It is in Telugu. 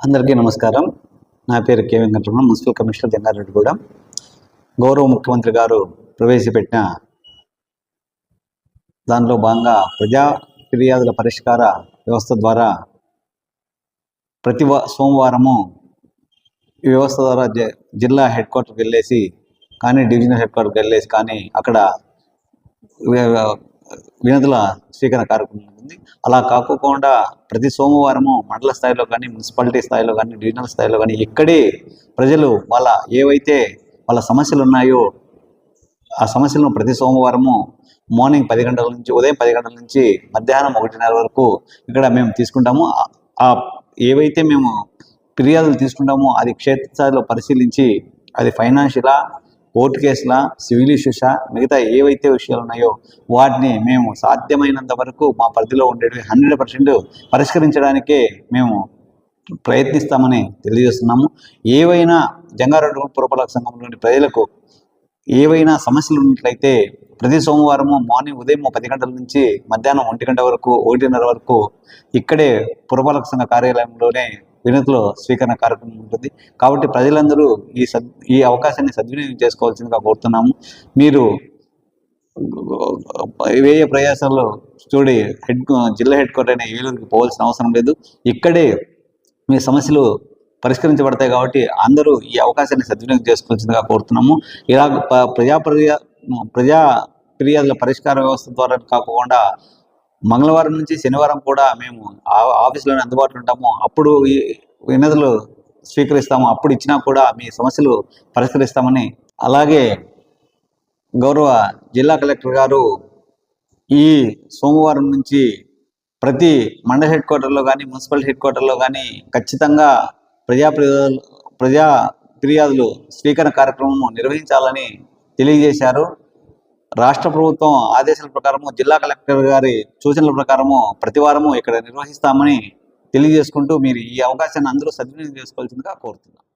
అందరికీ నమస్కారం. నా పేరు K Venkataramana municipal commissioner Jangareddygudem గౌరవ ముఖ్యమంత్రి గారు ప్రవేశపెట్టిన దానిలో భాగంగా ప్రజా ఫిర్యాదుల పరిష్కార వ్యవస్థ ద్వారా ప్రతి సోమవారము ఈ వ్యవస్థ ద్వారా జిల్లా హెడ్ క్వార్టర్కి వెళ్ళేసి కానీ డివిజనల్ హెడ్ క్వార్టర్కి వెళ్ళేసి కానీ అక్కడ వినతుల స్వీకరణ కార్యక్రమం ఉంటుంది అలా కాకోకుండా ప్రతి సోమవారము మండల స్థాయిలో కానీ మున్సిపాలిటీ స్థాయిలో కానీ డివిజనల్ స్థాయిలో కానీ ఇక్కడే ప్రజలు వాళ్ళ ఏవైతే వాళ్ళ సమస్యలు ఉన్నాయో ఆ సమస్యలను ప్రతి సోమవారము మార్నింగ్ పది గంటల నుంచి ఉదయం పది గంటల నుంచి మధ్యాహ్నం ఒకటిన్నర వరకు ఇక్కడ మేము తీసుకుంటాము. ఆ- ఆ ఏవైతే మేము ఫిర్యాదులు తీసుకుంటామో అది క్షేత్రస్థాయిలో పరిశీలించి అది ఫైనాన్షియలా కోర్టు కేసుల సివిల్ ఇష్యూసా మిగతా ఏవైతే విషయాలు ఉన్నాయో వాటిని మేము సాధ్యమైనంత వరకు మా పరిధిలో ఉండేవి హండ్రెడ్ పర్సెంట్ పరిష్కరించడానికే మేము ప్రయత్నిస్తామని తెలియజేస్తున్నాము. ఏవైనా జంగారెడ్డి పురపాలక సంఘంలోని ప్రజలకు ఏవైనా సమస్యలు ఉన్నట్లయితే ప్రతి సోమవారము మార్నింగ్ ఉదయం పది గంటల నుంచి మధ్యాహ్నం ఒంటి గంట వరకు ఒకటిన్నర వరకు ఇక్కడే పురపాలక సంఘ కార్యాలయంలోనే వినతిలో స్వీకరణ కార్యక్రమం ఉంటుంది. కాబట్టి ప్రజలందరూ ఈ సద్ ఈ అవకాశాన్ని సద్వినియోగం చేసుకోవాల్సిందిగా కోరుతున్నాము. మీరు వేయ ప్రయాసాల్లో చూడి హెడ్ జిల్లా హెడ్ క్వార్టర్ అయిన ఏలూరుకి పోవాల్సిన అవసరం లేదు. ఇక్కడే మీ సమస్యలు పరిష్కరించబడతాయి కాబట్టి అందరూ ఈ అవకాశాన్ని సద్వినియోగం చేసుకోవాల్సిందిగా కోరుతున్నాము. ఇలా ప్రజా ప్రజా ప్రజా ఫిర్యాదుల పరిష్కార వ్యవస్థ ద్వారా కాకుండా మంగళవారం నుంచి శనివారం కూడా మేము ఆ- ఆఫీసులోనే అందుబాటులో ఉంటాము. అప్పుడు ఈ వినతులు స్వీకరిస్తాము. అప్పుడు ఇచ్చినా కూడా మీ సమస్యలు పరిష్కరిస్తామని. అలాగే గౌరవ జిల్లా కలెక్టర్ గారు ఈ సోమవారం నుంచి ప్రతి మండల హెడ్ క్వార్టర్లో కానీ మున్సిపల్ హెడ్ క్వార్టర్లో కానీ ఖచ్చితంగా ప్రజా ప్రజా ఫిర్యాదులు స్వీకరణ కార్యక్రమం నిర్వహించాలని తెలియజేశారు. రాష్ట్ర ప్రభుత్వం ఆదేశాల ప్రకారము జిల్లా కలెక్టర్ గారి సూచనల ప్రకారము ప్రతి వారము ఇక్కడ నిర్వహిస్తామని తెలియజేసుకుంటూ మీరు ఈ అవకాశాన్ని అందరూ సద్వినియోగం చేసుకోవాల్సిందిగా కోరుతున్నాను